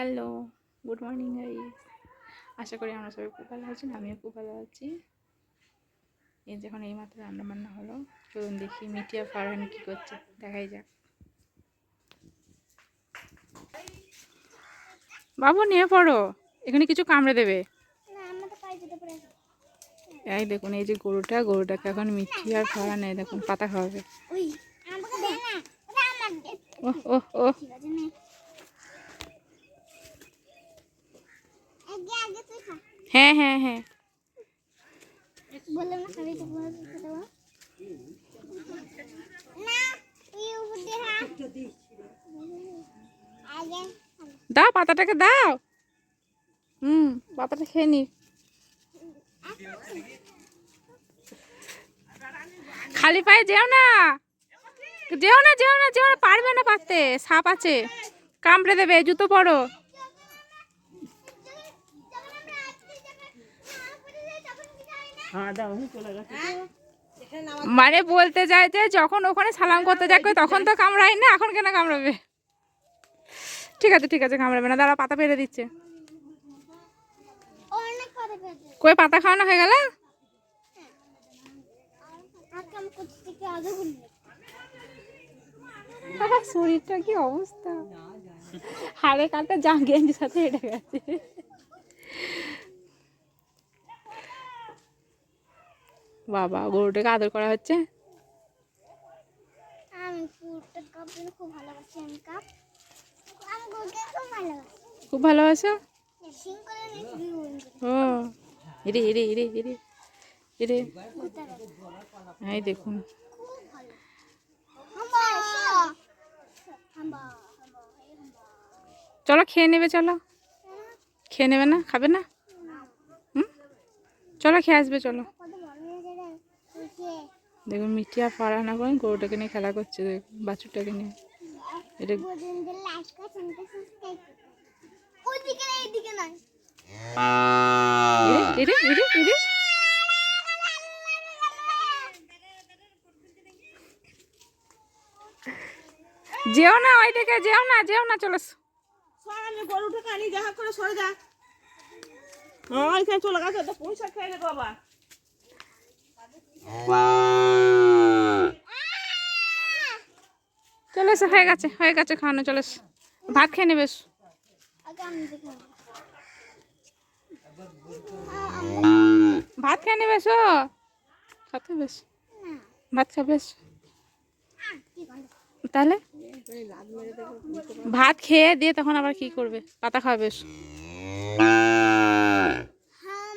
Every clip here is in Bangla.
হ্যালো গুড মর্নিং গাইস আশা করি আমরা সবাই খুব ভালো আছেন আমিও খুব ভালো আছি। এই যখন এই মাত্র রান্না বান্না হলো। চলুন দেখি মিটিয়া ফারহান কী করছে দেখাই যাক। বাবু নিয়ে পড়ো। এখানে কিছু কামড়ে দেবে। এই দেখুন এই যে গরুটা গরুটাকে এখন মিঠি আর ফারহান এই দেখুন পাতা খাওয়াবে। ওহ ওহ ওহ ঠিক আছে নে আগে আগে তুই খা হ্যাঁ হ্যাঁ হ্যাঁ। বললাম না তো হ্যাঁ। দাও পাতাটাকে দাও। হুম পাতাটা খেয়ে নি। খালি পায়ে যেও না। যেও না যেও না যেও না পারবে না পারতে সাপ আছে। কামড়ে দেবে জুতো পরো। মানে বলতে যায় যে যখন ওখানে সালাম করতে যাবে তখন তো কামড়াই না, এখন কেন কামড়াবে? ঠিক আছে ঠিক আছে, কামড়াবে না দাঁড়া পাতা পেরে দিচ্ছে। কই, পাতা খাওয়ানো হয়ে গেল? শরীরটা কি অবস্থা। হাড়ে কাটা যা গেঞ্জির সাথে হেঁটে গেছে। বাবা গরুটাকে আদর করা হচ্ছে? খুব ভালোবাসি বলছি ও এরে এরে এরে এরে এরে এই দেখুন। চলো খেয়ে নেবে চলো। খেয়ে নেবে না? খাবে না? হুম? চলো খেয়ে আসবে চলো। দেখুন মিষ্টি আর ফারানা করেন গরুটাকে নিয়ে খেলা করছে দেখুন বাছুরটাকে নিয়ে। এটা না যেও না ওই দিকে যেও না যেও না চলো। গরুটা কানি দেখা করে সরে যা। হ্যাঁ এখানে চলে গেছে তো পয়সা খেয়ে নেব বাবা চলে এসো, হয়ে গেছে হয়ে গেছে খাওয়ানো, চলে ভাত খেয়ে নেবে। ভাত খেয়ে নেবে, এসো। খাতে বেশ। ভাত খাবে তাহলে? ভাত খেয়ে দিয়ে তখন আবার কি করবে? পাতা খাওয়াবে এসো। হ্যাঁ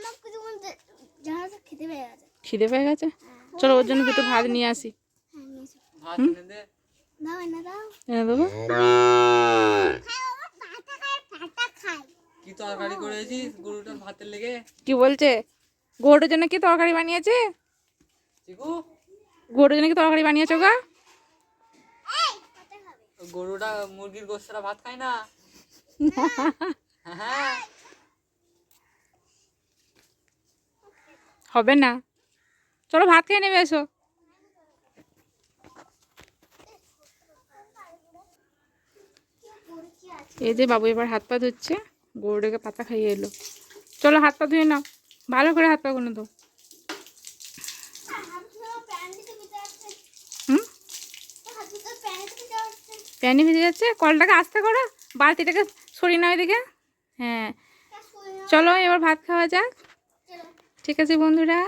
খেতে পেয়ে গেছে। খিদে পেয়ে গেছে? চলো ওর জন্য দুটো ভাত নিয়ে আসি। এনে দেবো? কি তরকারি করেছিস? গরুটার ভাতের লেগে? কি বলছে? গরুর জন্য কি তরকারি বানিয়েছে? গরুর জন্য কি তরকারি বানিয়েছো গা? গরুটা মুরগির গোস্তরা ভাত খায় না? হ্যাঁ। হবে না। চলো ভাত খেয়ে নেবে, এসো। এই যে বাবু এবার হাত পা ধুচ্ছে, গরুটাকে পাতা খাইয়ে এলো। চলো হাত পা ধুয়ে নাও, ভালো করে হাত পা গুলো তো প্যানি ভিজে যাচ্ছে, কলটাকে আস্তে করো, বালতিটাকে সরিয়ে নাও এদিকে। হ্যাঁ। চলো এবার ভাত খাওয়া যাক। ঠিক আছে বন্ধুরা।